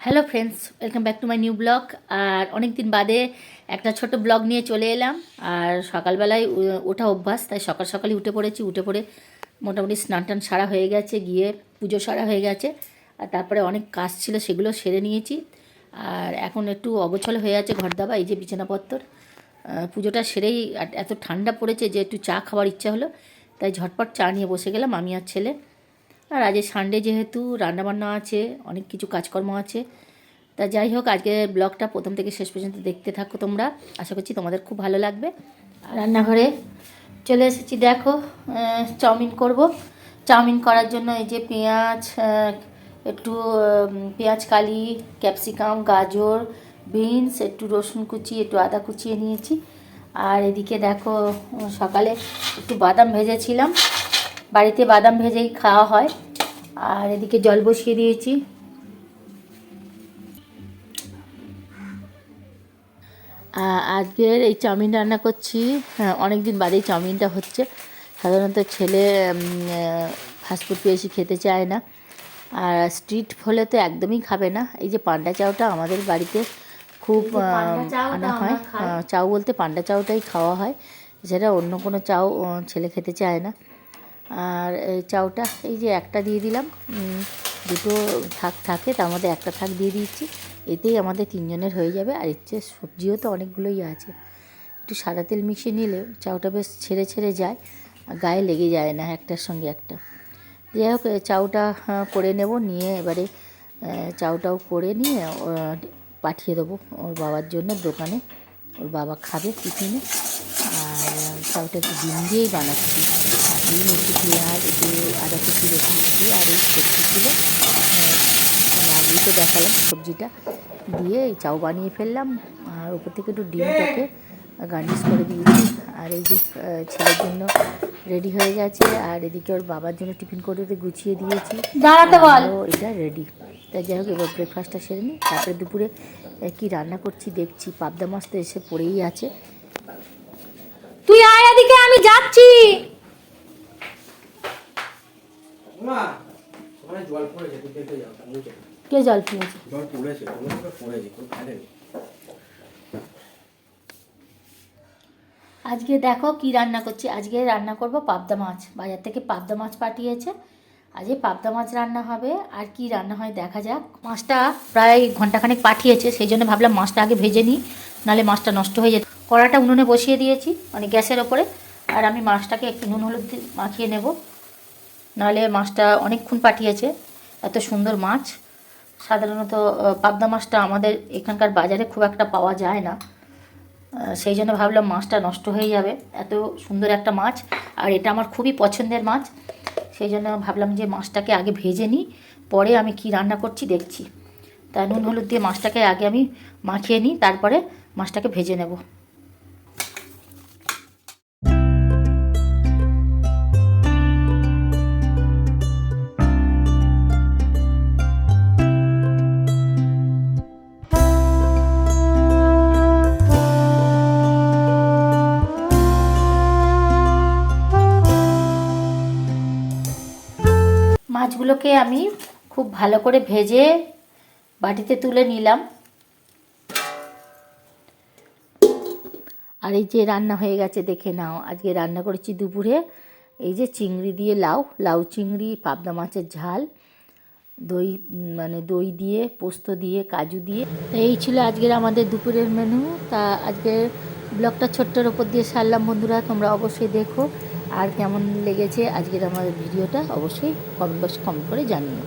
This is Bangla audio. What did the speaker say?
Hello friends welcome back to my new blog আর অনেক দিন বাদে একটা ছোট ব্লগ নিয়ে চলে এলাম। আর সকালবেলায় ওঠা অভ্যাস, তাই সকাল সকালই উঠে পড়েছি। উঠে পড়ে মোটামুটি স্নান টান সারা হয়ে গেছে, গিয়ে পুজো সারা হয়ে গেছে। আর তারপরে অনেক কাজ ছিল, সেগুলো সেরে নিয়েছি। আর এখন একটু অগোছল হয়ে আছে ঘর দাবা এই যে বিছানাপত্তর। পুজোটা সেরেই এত ঠান্ডা পড়েছে যে একটু চা খাওয়ার ইচ্ছা হলো। তাই ঝটপট চা নিয়ে বসে গেলাম, আমি আর ছেলে। আর আজ সানডে যেহেতু, রান্নাবান্না আছে, অনেক কিছু কাজকর্ম আছে। তা যাই হোক, আজকে ব্লগটা প্রথম থেকে শেষ পর্যন্ত দেখতে থাকো তোমরা। আশা করছি তোমাদের খুব ভালো লাগবে। রান্নাঘরে চলে এসেছি। দেখো চাউমিন করব। চাউমিন করার জন্য এই যে পেঁয়াজ একটু পেঁয়াজ কালি, ক্যাপসিকাম, গাজর, বিনস, একটু রসুন কুচি, একটু আদা কুচিয়ে নিয়েছি। আর এদিকে দেখো, সকালে একটু বাদাম ভেজেছিলাম। বাড়িতে বাদাম ভেজেই খাওয়া হয়। আর এদিকে জল বসিয়ে দিয়েছি। আজকের এই চাউমিন রান্না করছি। হ্যাঁ অনেক দিন বাদেই চাউমিনটা হচ্ছে। সাধারণত ছেলে ফাস্টফুড বেশি খেতে চায় না। আর স্ট্রিট হলে তো একদমই খাবে না। এই যে পান্ডা চাউটা আমাদের বাড়িতে খুব আনা হয়। চাউ বলতে পান্ডা চাউটাই খাওয়া হয়। যেটা অন্য কোনো চাউ ছেলে খেতে চায় না। আর এই চাউটা, এই যে একটা দিয়ে দিলাম দুটো থাক থাকে, তার মধ্যে একটা থাক দিয়ে দিচ্ছি এতেই আমাদের তিনজনের হয়ে যাবে, আর ইচ্ছে সবজিও তো অনেকগুলোই আছে। একটু সাদা তেল মিশিয়ে নিলে চাউটা বেশ ছেড়ে ছেড়ে যায় গায়ে লেগে যায় না একটার সঙ্গে একটা। যাই হোক চাউটা করে নেব, নিয়ে এবারে চাউটাও করে নিয়ে পাঠিয়ে দেবো ওর বাবার জন্য দোকানে। ওর বাবা খাবে টিফিনে। আর চাউটা একটু ডিম দিয়েই বানাচ্ছি। ডিম একটু পেঁয়াজ একটু আদা কুচি রসুন কুচি আর এই সবজি ছিল। মানে আগেই তো দেখালাম সবজিটা। দিয়ে এই চাউ বানিয়ে ফেললাম। আর ওপর থেকে একটু ডিমটাকে গার্নিশ করে দিয়েছি। আর এই যে ছেলের জন্য রেডি হয়ে গেছে। আর এদিকে ওর বাবার জন্য টিফিন করে গুছিয়ে দিয়েছি। দাঁড়াতে বল। এটা রেডি তাই যাই হোক এবার ব্রেকফাস্টটা সেরে নিই তারপরে দুপুরে কি রান্না করছি দেখছি। পাবদা মাছ তো এসে পড়েই আছে। তুই আয় এদিকে আমি যাচ্ছি। ওখানে জল পড়েছে কে জল পড়েছে? পড়েছে আজকে দেখো কি রান্না করছি। আজকে রান্না করব পাবদা মাছ। বাজার থেকে পাবদা মাছ পাঠিয়েছে। আজকে পাবদা মাছ রান্না হবে। আর কি রান্না হয় দেখা যাক। মাছটা প্রায় ঘন্টাখানেক পাঠিয়েছে সেই জন্য ভাবলাম মাছটা আগে ভেজে নিই নাহলে মাছটা নষ্ট হয়ে যেত কড়াটা উনুনে বসিয়ে দিয়েছি মানে গ্যাসের ওপরে, আর আমি মাছটাকে একটু নুন হলুদ মাখিয়ে নেব। নাহলে মাছটা অনেকক্ষণ পাঠিয়েছে, এত সুন্দর মাছ। সাধারণত পাবদা মাছটা আমাদের এখানকার বাজারে খুব একটা পাওয়া যায় না। সেই জন্য ভাবলাম মাছটা নষ্ট হয়ে যাবে। এত সুন্দর একটা মাছ, আর এটা আমার খুবই পছন্দের মাছ। সেই জন্য ভাবলাম যে মাছটাকে আগে ভেজে নিই, পরে আমি কি রান্না করছি দেখছি। তা নুন হলুদ দিয়ে মাছটাকে আগে আমি মাখিয়ে নিই, তারপরে মাছটাকে ভেজে নেব। মাছগুলোকে আমি খুব ভালো করে ভেজে বাটিতে তুলে নিলাম। আর এই যে রান্না হয়ে গেছে, দেখে নাও। আজকে রান্না করেছি দুপুরে। এই যে চিংড়ি দিয়ে লাউ লাউ চিংড়ি, পাবদা মাছের ঝাল, দই মানে দই দিয়ে, পোস্ত দিয়ে, কাজু দিয়ে। এই ছিল আজকের আমাদের দুপুরের মেনু। তা আজকের ব্লগটা ছোট্টর ওপর দিয়ে সারলাম। বন্ধুরা, তোমরা অবশ্যই দেখো। আর কেমন লেগেছে আজকের আমার ভিডিওটা অবশ্যই কমেন্ট বক্স কমেন্ট করে জানিও।